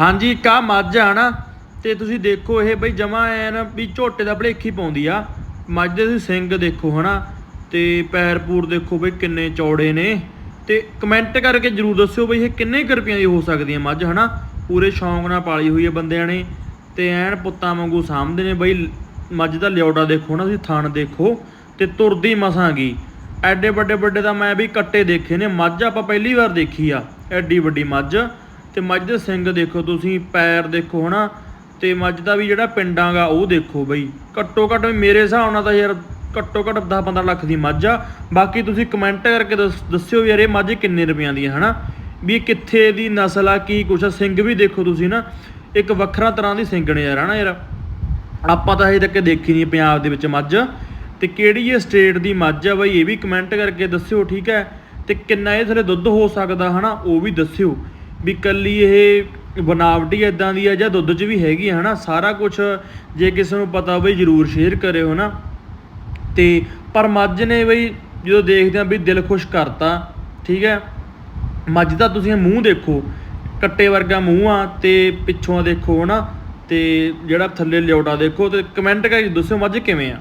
ਹਾਂਜੀ, ਕਾ ਮੱਝ ਆ ਨਾ, ਤੇ ਤੁਸੀਂ ਦੇਖੋ ਇਹ ਬਈ ਜਮਾ ਐਨ ਵੀ ਝੋਟੇ ਦਾ ਭਲੇਖੀ ਪਾਉਂਦੀ ਆ। ਮੱਝ ਦੇ ਤੁਸੀਂ ਸਿੰਗ ਦੇਖੋ ਹਨਾ, ਤੇ ਪੈਰ ਪੂਰ ਦੇਖੋ ਬਈ ਕਿੰਨੇ ਚੌੜੇ ਨੇ। ਤੇ ਕਮੈਂਟ ਕਰਕੇ ਜਰੂਰ ਦੱਸਿਓ ਬਈ ਇਹ ਕਿੰਨੇ ਕੁ ਰੁਪਈਆਂ ਦੀ ਹੋ ਸਕਦੀ ਹੈ ਮੱਝ, ਹਨਾ? ਪੂਰੇ ਸ਼ੌਂਕ ਨਾਲ ਪਾਲੀ ਹੋਈ ਹੈ ਬੰਦਿਆਂ ਨੇ, ਤੇ ਐਨ ਪੁੱਤਾਂ ਵਾਂਗੂ ਸਾਂਭਦੇ ਨੇ ਬਈ। ਮੱਝ ਦਾ ਲਿਓੜਾ ਦੇਖੋ ਨਾ, ਤੁਸੀਂ ਥਣ ਦੇਖੋ, ਤੇ ਤੁਰਦੀ ਮਸਾਂ ਗਈ ਐਡੇ ਵੱਡੇ ਵੱਡੇ ਤਾਂ ਮੈਂ ਵੀ ਕੱਟੇ ਦੇਖੇ ਨੇ, ਮੱਝ ਆਪਾਂ ਪਹਿਲੀ ਵਾਰ ਦੇਖੀ ਆ, ਐਡੀ ਵੱਡੀ ਮੱਝ। ਤੇ ਮੱਝ ਦੇ ਸਿੰਗ ਦੇਖੋ ਤੁਸੀਂ, ਪੈਰ ਦੇਖੋ ਹਨਾ, ਤੇ ਮੱਝ ਦਾ ਵੀ ਜਿਹੜਾ ਪਿੰਡਾਂਗਾ ਉਹ ਦੇਖੋ ਬਈ। ਘੱਟੋ ਘੱਟ ਵੀ ਮੇਰੇ ਹਿਸਾਬ ਨਾਲ ਤਾਂ ਯਾਰ ਘੱਟੋ ਘੱਟ 10 15 ਲੱਖ ਦੀ ਮੱਝ ਆ। ਬਾਕੀ ਤੁਸੀਂ ਕਮੈਂਟ ਕਰਕੇ ਦੱਸ- ਦੱਸਿਓ ਯਾਰ ਇਹ ਮੱਝ ਕਿੰਨੇ ਰੁਪਈਆਂ ਦੀ ਹੈ ਹਨਾ? ਵੀ ਕਿੱਥੇ ਦੀ ਨਸਲ ਆ, ਕੀ ਕੁਛ ਆ, ਸਿੰਗ ਵੀ ਦੇਖੋ ਤੁਸੀਂ ਨਾ। ਇੱਕ ਵੱਖਰਾ ਤਰ੍ਹਾਂ ਦੀ ਸਿੰਗ ਨੇ ਯਾਰ, ਹਨਾ ਯਾਰ? ਆਪਾਂ ਤਾਂ ਹਜੇ ਤੱਕ ਦੇਖੀ ਨਹੀਂ ਪੰਜਾਬ ਦੇ ਵਿੱਚ ਮੱਝ। ਤੇ ਕਿਹੜੀ ਇਹ ਸਟੇਟ ਦੀ ਮੱਝ ਆ ਬਈ, ਇਹ ਵੀ ਕਮੈਂਟ ਕਰਕੇ ਦੱਸਿਓ, ਠੀਕ ਹੈ? ਤੇ ਕਿੰਨਾ ਇਹ ਥਲੇ ਦੁੱਧ ਹੋ ਸਕਦਾ, ਹਨਾ? ਉਹ ਵੀ ਦੱਸਿਓ। ਵੀ ਕੱਲੀ ਇਹ ਬਨਾਵਟੀ ਇਦਾਂ ਦੀ ਆ ਜਾਂ ਦੁੱਧ 'ਚ ਵੀ ਹੈਗੀ ਆ, ਹਨਾ? ਸਾਰਾ ਕੁਝ ਜੇ ਕਿਸੇ ਨੂੰ ਪਤਾ ਬਈ ਜਰੂਰ ਸ਼ੇਅਰ ਕਰਿਓ, ਹਨਾ? ਤੇ ਪਰ ਮੱਝ ਨੇ ਬਈ ਜਦੋਂ ਦੇਖਦੇ ਆ ਵੀ ਦਿਲ ਖੁਸ਼ ਕਰਤਾ, ਠੀਕ ਹੈ? ਮੱਝ ਦਾ ਤੁਸੀਂ ਮੂੰਹ ਦੇਖੋ, ਕੱਟੇ ਵਰਗਾ ਮੂੰਹ ਆ ਤੇ ਪਿੱਛੋਂ ਦੇਖੋ, ਹਨਾ? ਤੇ ਜਿਹੜਾ ਥੱਲੇ ਲਿਓਟਾ ਦੇਖੋ ਤੇ ਕਮੈਂਟ ਕਰਕੇ ਦੱਸਿਓ ਮੱਝ ਕਿਵੇਂ ਆ।